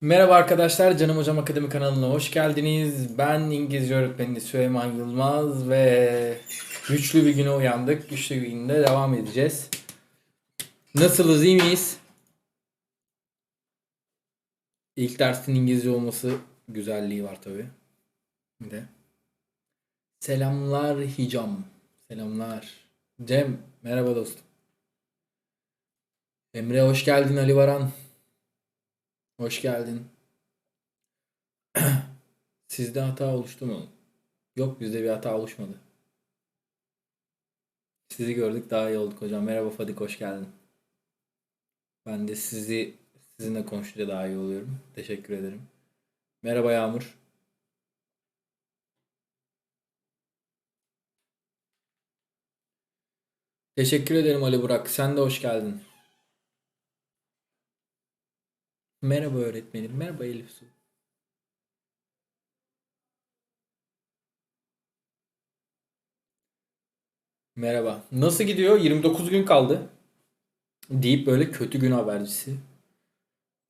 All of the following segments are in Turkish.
Merhaba arkadaşlar, Canım Hocam Akademi kanalına hoş geldiniz. Ben İngilizce öğretmeni Süleyman Yılmaz ve güçlü bir güne uyandık. Güçlü bir günde devam edeceğiz. Nasılız, iyi miyiz? İlk dersin İngilizce olması güzelliği var tabi. Bir de. Selamlar Hicam. Selamlar. Cem, merhaba dostum. Emre hoş geldin Ali Varan. Hoş geldin. Sizde hata oluştu mu? Yok bizde bir hata oluşmadı. Sizi gördük daha iyi olduk hocam. Merhaba Fadik hoş geldin. Ben de sizi sizinle konuşunca daha iyi oluyorum. Teşekkür ederim. Merhaba Yağmur. Teşekkür ederim Ali Burak. Sen de hoş geldin. Merhaba öğretmenim. Merhaba Elif Su. Merhaba. Nasıl gidiyor? 29 gün kaldı. Deyip böyle kötü gün habercisi.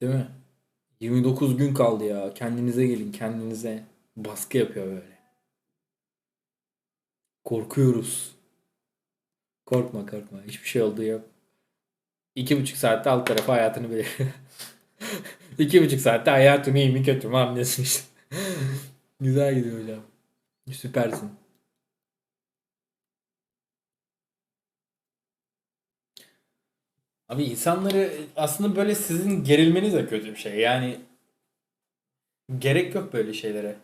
Değil mi? 29 gün kaldı ya. Kendinize gelin. Kendinize. Baskı yapıyor böyle. Korkuyoruz. Korkma korkma. Hiçbir şey olduğu yok. İki buçuk saatte alt tarafa hayatını bilir. İki buçuk saatte hayatın iyi mi kötü mü anlıyorsun işte. Güzel gidiyor hocam. Süpersin. Abi insanları aslında böyle sizin gerilmeniz de kötü bir şey. Yani gerek yok böyle şeylere.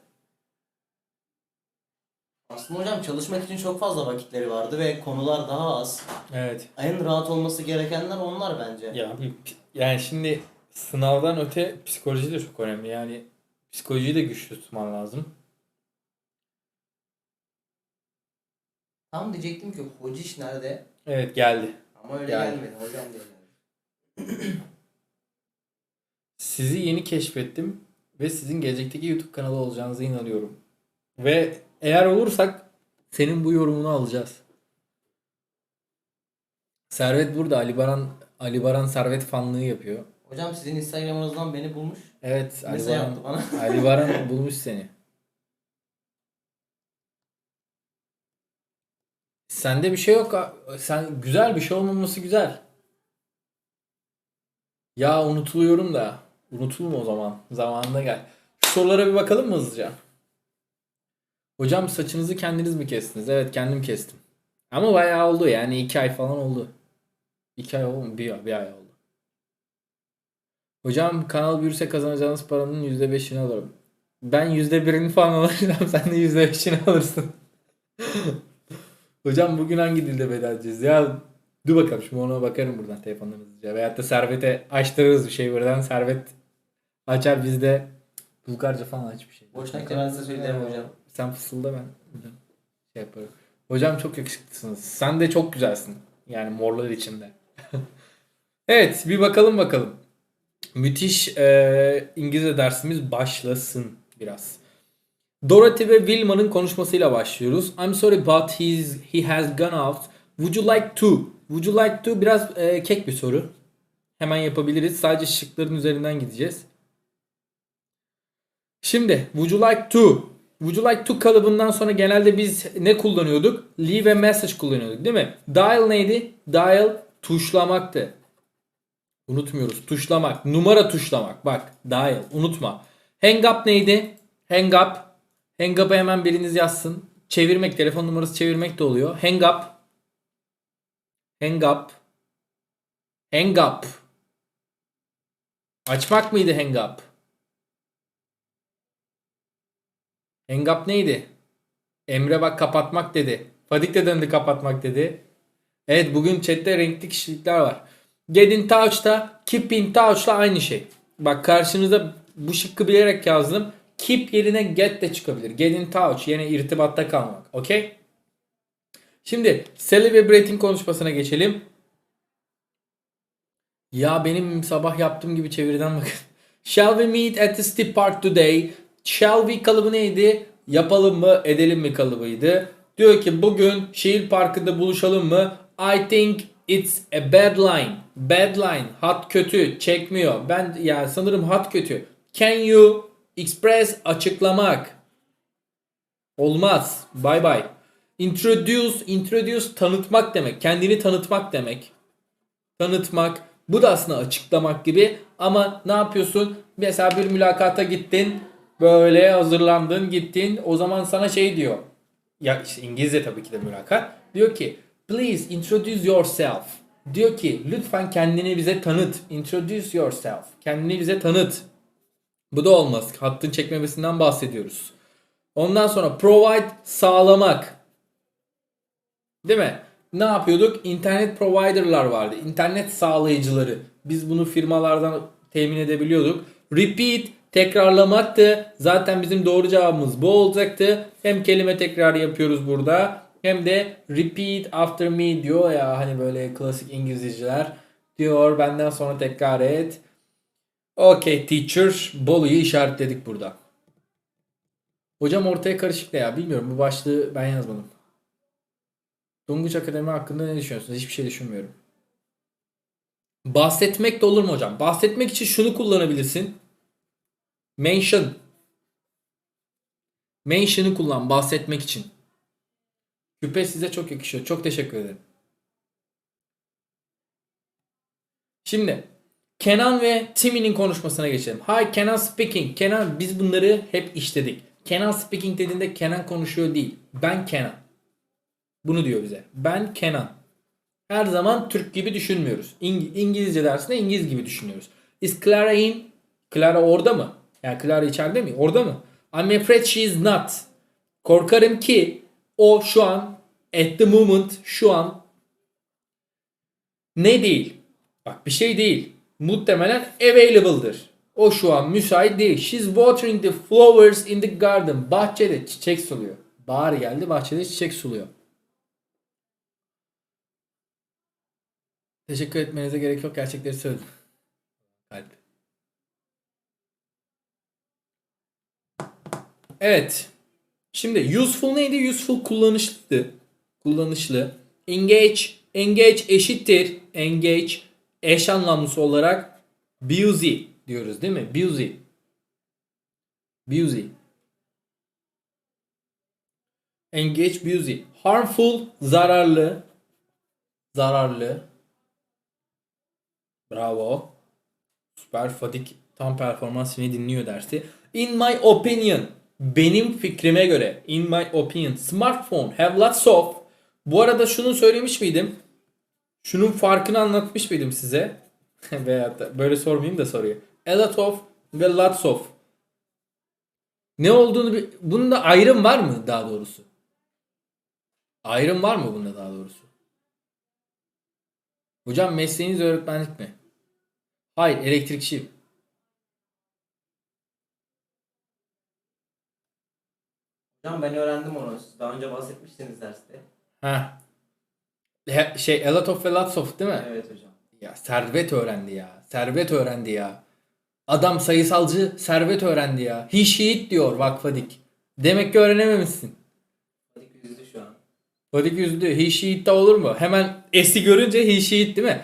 Aslında hocam çalışmak için çok fazla vakitleri vardı ve konular daha az. Evet. En rahat olması gerekenler onlar bence. Ya yani şimdi sınavdan öte psikoloji de çok önemli. Yani psikolojiyi de güçlü tutman lazım. Tam diyecektim ki hociş nerede? Evet geldi. Ama öyle Yani. gelmedi. Hocam diye geldi. Sizi yeni keşfettim ve sizin gelecekteki YouTube kanalı olacağınıza inanıyorum. Ve eğer olursak senin bu yorumunu alacağız. Servet burada. Ali Baran Ali Baran Servet fanlığı yapıyor. Hocam sizin Instagram'ınızdan beni bulmuş. Evet, Ali Mesaj yaptı Baran bana. Ali Baran bulmuş seni. Sende bir şey yok. Sen güzel bir şey olmaması güzel. Ya unutuluyorum da. Unutulma o zaman. Zamanında gel. Şu sorulara bir bakalım mı hızlıca? Hocam saçınızı kendiniz mi kestiniz? Evet kendim kestim. Ama bayağı oldu yani iki ay falan oldu. İki ay oldu mu? Bir, bir ay oldu. Hocam kanal büyürse kazanacağınız paranın %5'ini alırım. Ben %1'ini falan alacağım. Sen de %5'ini alırsın. Hocam bugün hangi dilde veda edeceğiz? Ya dur bakalım şimdi ona bakarım buradan telefondan hızlıca. Veyahut da Servet'e açtırırız bir şey buradan. Servet açar bizde Bulgarca falan aç bir şey. Boşnak ben size söylerim Ee, hocam. Sen fısılda ben hocam şey yaparım. Hocam çok yakışıklısınız. Sen de çok güzelsin. Yani morlar içinde. evet bir bakalım bakalım. Müthiş e, İngilizce dersimiz başlasın biraz. Dorothy ve Wilma'nın konuşmasıyla başlıyoruz. I'm sorry but he's, he has gone out. Would you like to? Would you like to? Biraz e, kek bir soru. Hemen yapabiliriz. Sadece şıkların üzerinden gideceğiz. Şimdi would you like to? Would you like to kalıbından sonra genelde biz ne kullanıyorduk? Leave a message kullanıyorduk değil mi? Dial neydi? Dial tuşlamaktı. Unutmuyoruz. Tuşlamak. Numara tuşlamak. Bak dial. Unutma. Hang up neydi? Hang up. Hang up'ı hemen biriniz yazsın. Çevirmek. Telefon numarası çevirmek de oluyor. Hang up. Hang up. Hang up. Açmak mıydı hang up? Hang up neydi? Emre bak kapatmak dedi. Fadik de döndü kapatmak dedi. Evet bugün chatte renkli kişilikler var. Get in touch'ta keep in touch'la aynı şey. Bak karşınıza bu şıkkı bilerek yazdım. Keep yerine get de çıkabilir. Get in touch yine irtibatta kalmak. Okey? Şimdi celebrating konuşmasına geçelim. Ya benim sabah yaptığım gibi çeviriden bakın. Shall we meet at the steep park today? Shall we kalıbı neydi? Yapalım mı edelim mi kalıbıydı. Diyor ki bugün şehir parkında buluşalım mı? I think it's a bad line. Bad line. Hat kötü. Çekmiyor. Ben ya sanırım hat kötü. Can you express açıklamak. Olmaz. Bye bye. Introduce, introduce tanıtmak demek. Kendini tanıtmak demek. Tanıtmak. Bu da aslında açıklamak gibi ama ne yapıyorsun? Mesela bir mülakata gittin. Böyle hazırlandın gittin. O zaman sana şey diyor. Ya işte İngilizce tabii ki de mülakat. Diyor ki please introduce yourself. Diyor ki lütfen kendini bize tanıt. Introduce yourself. Kendini bize tanıt. Bu da olmaz. Hattın çekmemesinden bahsediyoruz. Ondan sonra provide sağlamak. Değil mi? Ne yapıyorduk? İnternet provider'lar vardı. İnternet sağlayıcıları. Biz bunu firmalardan temin edebiliyorduk. Repeat tekrarlamaktı. Zaten bizim doğru cevabımız bu olacaktı. Hem kelime tekrar yapıyoruz burada. Hem de repeat after me diyor ya hani böyle klasik İngilizceler diyor benden sonra tekrar et. Okay teacher. Bolu'yu işaretledik burada. Hocam ortaya karışık ne ya? Bilmiyorum. Bu başlığı ben yazmadım. Dunguç Akademi hakkında ne düşünüyorsunuz? Hiçbir şey düşünmüyorum. Bahsetmek de olur mu hocam? Bahsetmek için şunu kullanabilirsin. Mention. Mention'ı kullan bahsetmek için. Küpe size çok yakışıyor. Çok teşekkür ederim. Şimdi Kenan ve Timmy'nin konuşmasına geçelim. Hi Kenan speaking. Kenan biz bunları hep işledik. Kenan speaking dediğinde Kenan konuşuyor değil. Ben Kenan. Bunu diyor bize. Ben Kenan. Her zaman Türk gibi düşünmüyoruz. İng- İngilizce dersinde İngiliz gibi düşünüyoruz. Is Clara in? Clara orada mı? Yani Clara içeride mi? Orada mı? I'm afraid she is not. Korkarım ki o şu an at the moment şu an ne değil? Bak bir şey değil. Muhtemelen available'dır. O şu an müsait değil. She's watering the flowers in the garden. Bahçede çiçek suluyor. Bahar geldi bahçede çiçek suluyor. Teşekkür etmenize gerek yok. Gerçekleri söyledim. Kalp. Evet. Şimdi useful neydi? Useful kullanışlıydı. Kullanışlı. Engage. Engage eşittir. Engage eş anlamlısı olarak busy diyoruz değil mi? Busy. Busy. Engage busy. Harmful zararlı. Zararlı. Bravo. Süper Fadik tam performans seni dinliyor dersi. In my opinion. Benim fikrime göre. In my opinion. Smartphone have lots of. Bu arada şunu söylemiş miydim? Şunun farkını anlatmış mıydım size? Veya böyle sormayayım da soruyu. Of ve lots of. Ne olduğunu bir... Bunda ayrım var mı daha doğrusu? Ayrım var mı bunda daha doğrusu? Hocam mesleğiniz öğretmenlik mi? Hayır elektrikçiyim. Hocam ben öğrendim onu. Daha önce bahsetmiştiniz derste. Ha. He- Şey of ve lots of değil mi? Evet hocam. Ya servet öğrendi ya. Servet öğrendi ya. Adam sayısalcı servet öğrendi ya. He she it diyor Vakfadik. Demek ki öğrenememişsin. Hadi üzdü şu an. Fadik yüzdü. He she it de olur mu? Hemen S'i görünce he she it değil mi?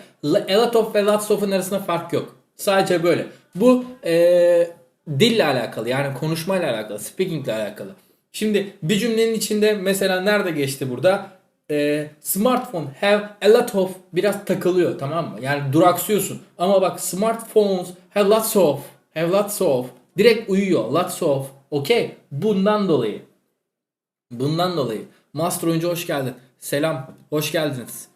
Of ve lots of'un arasında fark yok. Sadece böyle. Bu eee dille alakalı yani konuşmayla alakalı, speakingle alakalı. Şimdi bir cümlenin içinde mesela nerede geçti burada? Eee, smartphone have a lot of biraz takılıyor tamam mı? Yani duraksıyorsun. Ama bak smartphones have lots of have lots of direkt uyuyor. Lots of. Okey. Bundan dolayı. Bundan dolayı. Master oyuncu hoş geldin. Selam. Hoş geldiniz.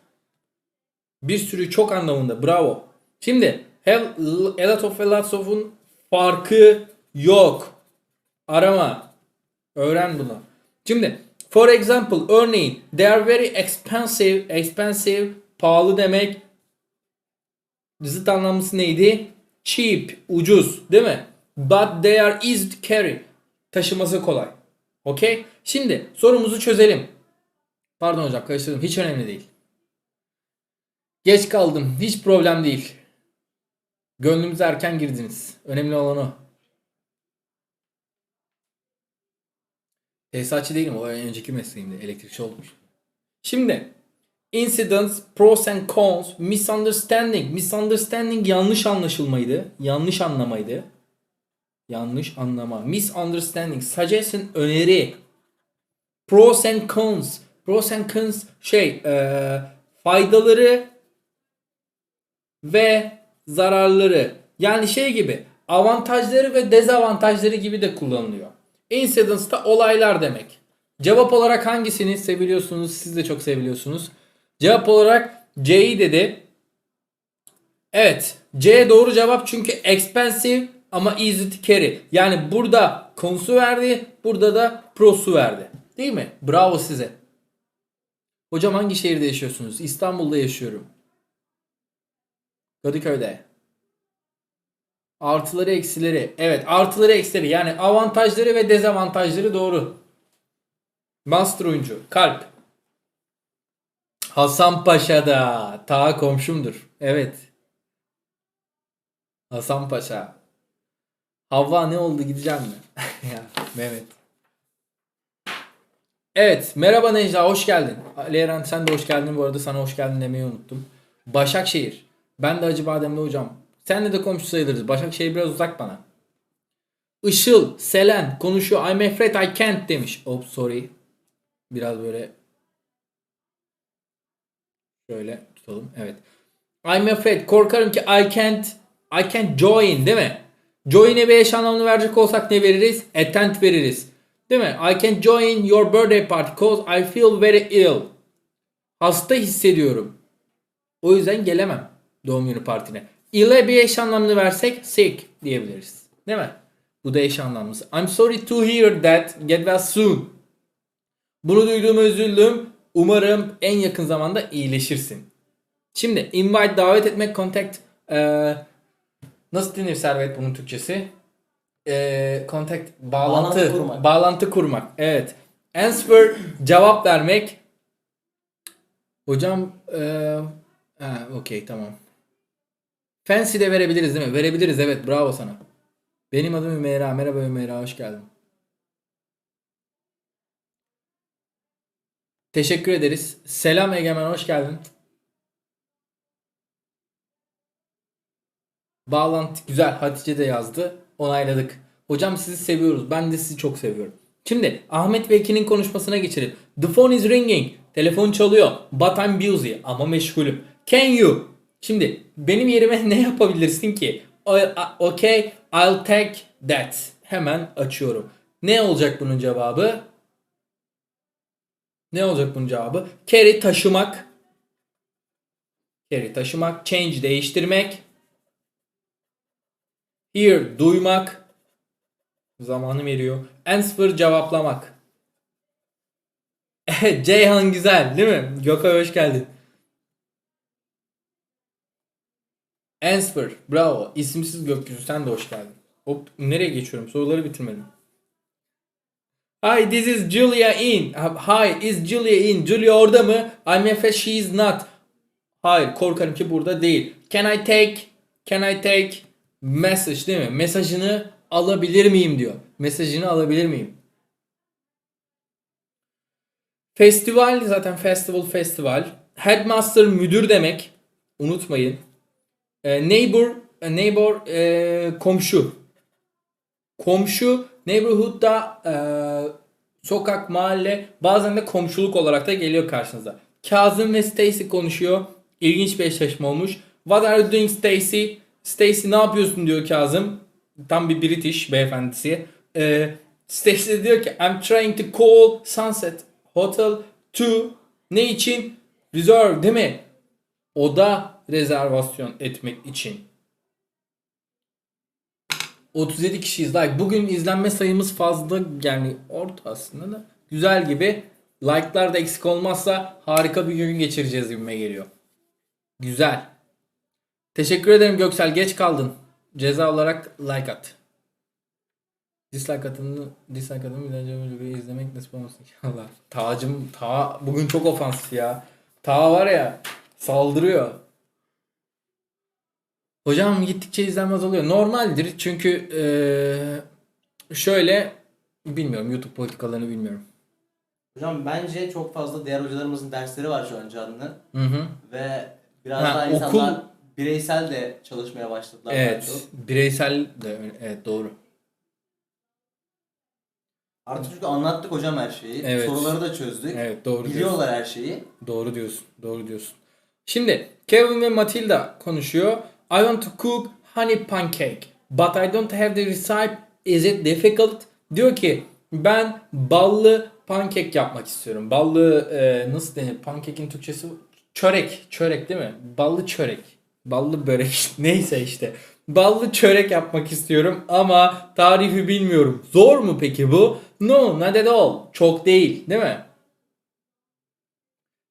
Bir sürü çok anlamında. Bravo. Şimdi have a lot of ve lots of'un farkı yok. Arama. Öğren bunu. Şimdi for example örneğin they are very expensive. Expensive pahalı demek. Zıt anlamlısı neydi? Cheap, ucuz değil mi? But they are easy to carry. Taşıması kolay. Okey? Şimdi sorumuzu çözelim. Pardon hocam karıştırdım. Hiç önemli değil. Geç kaldım. Hiç problem değil. Gönlümüze erken girdiniz. Önemli olan o. Tesisatçı değilim. O önceki mesleğimde. Elektrikçi olmuş. Şimdi incidents, pros and cons, misunderstanding. Misunderstanding yanlış anlaşılmaydı. Yanlış anlamaydı. Yanlış anlama. Misunderstanding. Suggestion öneri. Pros and cons. Pros and cons şey eee, faydaları ve zararları. Yani şey gibi avantajları ve dezavantajları gibi de kullanılıyor. Incidents da olaylar demek. Cevap olarak hangisini seviliyorsunuz? Siz de çok seviliyorsunuz. Cevap olarak C'yi dedi. Evet. C doğru cevap çünkü expensive ama easy to carry. Yani burada konusu verdi. Burada da prosu verdi. Değil mi? Bravo size. Hocam hangi şehirde yaşıyorsunuz? İstanbul'da yaşıyorum. Kadıköy'de. Artıları eksileri. Evet artıları eksileri. Yani avantajları ve dezavantajları doğru. Master oyuncu. Kalp. Hasan Paşa'da. Ta komşumdur. Evet. Hasan Paşa. Havva ne oldu gideceğim mi? Mehmet. Evet. Merhaba Necla hoş geldin. Ali sen de hoş geldin bu arada. Sana hoş geldin demeyi unuttum. Başakşehir. Ben de Acıbadem'de hocam. Senle de komşu sayılırız. Başakşehir biraz uzak bana. Işıl, Selen konuşuyor. I'm afraid I can't demiş. Oh sorry. Biraz böyle şöyle tutalım. Evet. I'm afraid. Korkarım ki I can't I can't join değil mi? Join'e bir eş anlamını verecek olsak ne veririz? Attend veririz. Değil mi? I can't join your birthday party cause I feel very ill. Hasta hissediyorum. O yüzden gelemem doğum günü partine. Ile bir eş anlamını versek sick diyebiliriz. Değil mi? Bu da eş anlamlısı. I'm sorry to hear that. Get well soon. Bunu duyduğuma üzüldüm. Umarım en yakın zamanda iyileşirsin. Şimdi invite davet etmek contact eee, nasıl denir servet bunun Türkçesi? Eee contact bağlantı Bağlantı kurmak. bağlantı kurmak. Evet. Answer cevap vermek. Hocam eee ha, okey tamam. Fancy de verebiliriz değil mi? Verebiliriz evet bravo sana. Benim adım Ümeyra. Merhaba Ümeyra hoş geldin. Teşekkür ederiz. Selam Egemen hoş geldin. Bağlantı güzel. Hatice de yazdı. Onayladık. Hocam sizi seviyoruz. Ben de sizi çok seviyorum. Şimdi Ahmet ve Ekin'in konuşmasına geçelim. The phone is ringing. Telefon çalıyor. But I'm busy. Ama meşgulüm. Can you? Şimdi benim yerime ne yapabilirsin ki? Okay, I'll take that. Hemen açıyorum. Ne olacak bunun cevabı? Ne olacak bunun cevabı? Carry taşımak. Carry taşımak. Change değiştirmek. Hear duymak. Zamanı veriyor. Answer cevaplamak. Ceyhan güzel değil mi? Gökay hoş geldin. Answer. Bravo. İsimsiz gökyüzü sen de hoş geldin. Hop nereye geçiyorum? Soruları bitirmedim. Hi this is Julia in. Hi is Julia in. Julia orada mı? I'm afraid she is not. Hayır korkarım ki burada değil. Can I take Can I take message değil mi? Mesajını alabilir miyim diyor. Mesajını alabilir miyim? Festival zaten festival festival. Headmaster müdür demek. Unutmayın. E, neighbor e, neighbor e, komşu. Komşu neighborhood'da e, sokak, mahalle bazen de komşuluk olarak da geliyor karşınıza. Kazım ve Stacy konuşuyor. İlginç bir eşleşme olmuş. What are you doing Stacy? Stacy ne yapıyorsun diyor Kazım. Tam bir British beyefendisi. E, Stacy de diyor ki I'm trying to call Sunset Hotel to ne için? Reserve değil mi? Oda rezervasyon etmek için. 37 kişiyiz. Like bugün izlenme sayımız fazla yani orta aslında da güzel gibi. Like'lar da eksik olmazsa harika bir gün geçireceğiz gibime geliyor. Güzel. Teşekkür ederim Göksel. Geç kaldın. Ceza olarak like at. Dislike atını dislike atını bir izlemek nasip olmasın inşallah. Tacım ta bugün çok ofansif ya. Ta var ya saldırıyor. Hocam gittikçe izlenmez oluyor. Normaldir çünkü eee, şöyle bilmiyorum YouTube politikalarını bilmiyorum. Hocam bence çok fazla diğer hocalarımızın dersleri var şu an canlı. Hı hı. Ve biraz Ha, daha okul- insanlar bireysel de çalışmaya başladılar. Evet. çok. Bireysel de evet doğru. Artık çünkü anlattık hocam her şeyi. Evet. Soruları da çözdük. Evet doğru diyorsun. Biliyorlar her şeyi. Doğru diyorsun. Doğru diyorsun. Şimdi Kevin ve Matilda konuşuyor. I want to cook honey pancake but I don't have the recipe. Is it difficult? Diyor ki ben ballı pankek yapmak istiyorum. Ballı e, nasıl denir? Pankekin Türkçesi çörek. Çörek değil mi? Ballı çörek. Ballı börek. Neyse işte. Ballı çörek yapmak istiyorum ama tarifi bilmiyorum. Zor mu peki bu? No, not at all. Çok değil, değil mi?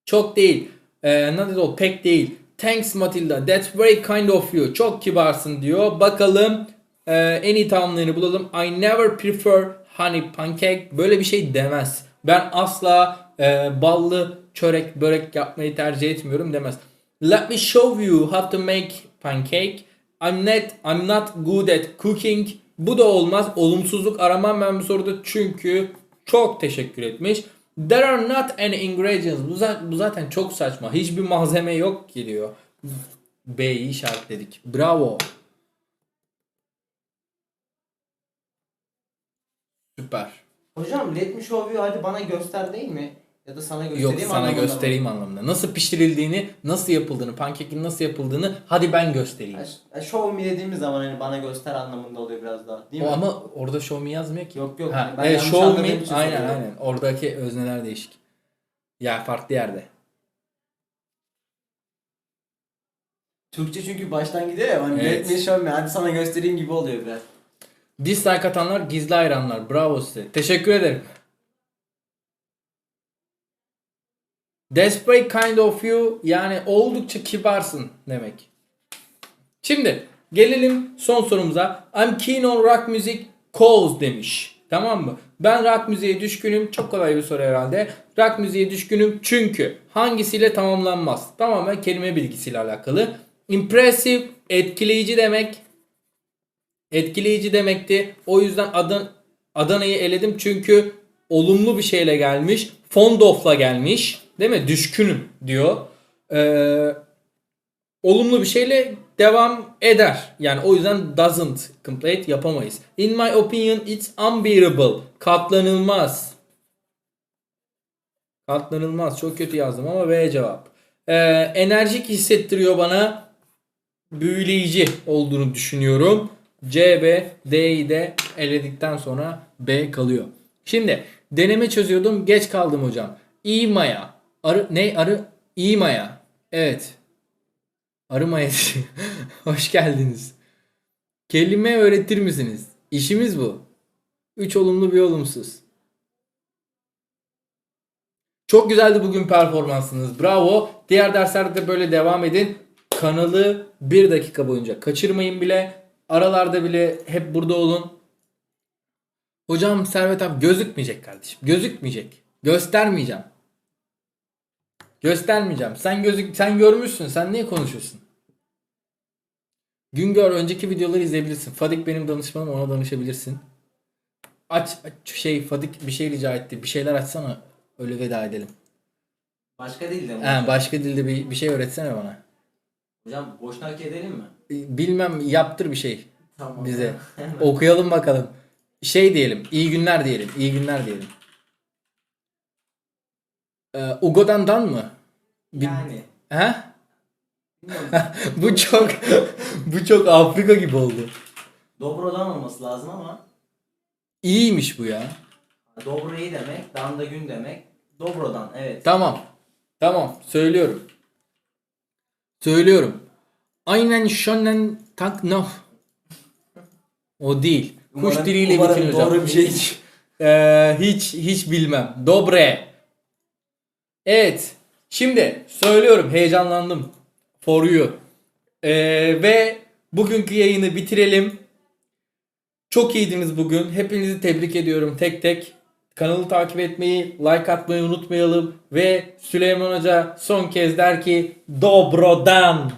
Çok değil. Ee, not at all. Pek değil. Thanks Matilda. That's very kind of you. Çok kibarsın diyor. Bakalım e, en iyi tamamlarını bulalım. I never prefer honey pancake. Böyle bir şey demez. Ben asla e, ballı çörek börek yapmayı tercih etmiyorum demez. Let me show you how to make pancake. I'm not, I'm not good at cooking. Bu da olmaz. Olumsuzluk aramam ben bu soruda çünkü çok teşekkür etmiş. There are not any ingredients. Bu zaten, bu zaten çok saçma. Hiçbir malzeme yok geliyor. B'yi işaretledik. Bravo. Süper. Hocam let me show you hadi bana göster değil mi? Ya da sana göstereyim Yok sana anlamında mı? göstereyim anlamında. Nasıl pişirildiğini, nasıl yapıldığını, pankekin nasıl yapıldığını hadi ben göstereyim. Ya, ya show me dediğimiz zaman hani bana göster anlamında oluyor biraz daha. Değil O mi? ama orada show me yazmıyor ki. Yok, yok. Ha, Ben yanlış show me aynen soruyorum. aynen. Oradaki özneler değişik. Ya farklı yerde. Türkçe çünkü baştan gidiyor ya hani Evet. let me show me hadi sana göstereyim gibi oluyor biraz. Dislike atanlar gizli hayranlar. Bravo size. Teşekkür ederim. Desperate kind of you yani oldukça kibarsın demek. Şimdi gelelim son sorumuza. I'm keen on rock music cause demiş. Tamam mı? Ben rock müziğe düşkünüm. Çok kolay bir soru herhalde. Rock müziğe düşkünüm çünkü hangisiyle tamamlanmaz? Tamamen kelime bilgisiyle alakalı. Impressive, etkileyici demek. Etkileyici demekti. O yüzden Adan Adana'yı eledim çünkü olumlu bir şeyle gelmiş. Fond of'la gelmiş. Değil mi? Düşkünüm diyor. Ee, olumlu bir şeyle devam eder. Yani o yüzden doesn't complete yapamayız. In my opinion it's unbearable. Katlanılmaz. Katlanılmaz. Çok kötü yazdım ama B cevap. Ee, enerjik hissettiriyor bana. Büyüleyici olduğunu düşünüyorum. C, B, D'yi de eledikten sonra B kalıyor. Şimdi deneme çözüyordum. Geç kaldım hocam. İmaya. Arı, ne? Arı? İmaya. Evet. Arı mayası. Hoş geldiniz. Kelime öğretir misiniz? İşimiz bu. Üç olumlu bir olumsuz. Çok güzeldi bugün performansınız. Bravo. Diğer derslerde de böyle devam edin. Kanalı bir dakika boyunca kaçırmayın bile. Aralarda bile hep burada olun. Hocam Servet abi gözükmeyecek kardeşim. Gözükmeyecek. Göstermeyeceğim. Göstermeyeceğim. Sen gözük sen görmüşsün. Sen niye konuşuyorsun? Güngör önceki videoları izleyebilirsin. Fadik benim danışmanım ona danışabilirsin. Aç, aç şey Fadik bir şey rica etti. Bir şeyler açsana. Öyle veda edelim. Başka dilde mi? He, başka dilde bir, bir şey öğretsene bana. Hocam boşnak edelim mi? Bilmem yaptır bir şey Tamam. bize. Okuyalım bakalım. Şey diyelim. iyi günler diyelim. İyi günler diyelim. Ee, Ugo'dan mı? Bir- Yani. He? Bu çok bu çok Afrika gibi oldu. Dobro'dan olması lazım ama İyiymiş bu ya. Dobro iyi demek, dan da gün demek. Dobro'dan evet. Tamam. Tamam. Söylüyorum. Söylüyorum. Aynen şonen tak no. O değil. Kuş Umarım- diliyle hocam. Doğru bir şey. Ee, hiç hiç bilmem. Dobre. Evet. Şimdi söylüyorum. Heyecanlandım. For you. Ee, ve bugünkü yayını bitirelim. Çok iyiydiniz bugün. Hepinizi tebrik ediyorum tek tek. Kanalı takip etmeyi, like atmayı unutmayalım. Ve Süleyman Hoca son kez der ki Dobrodan.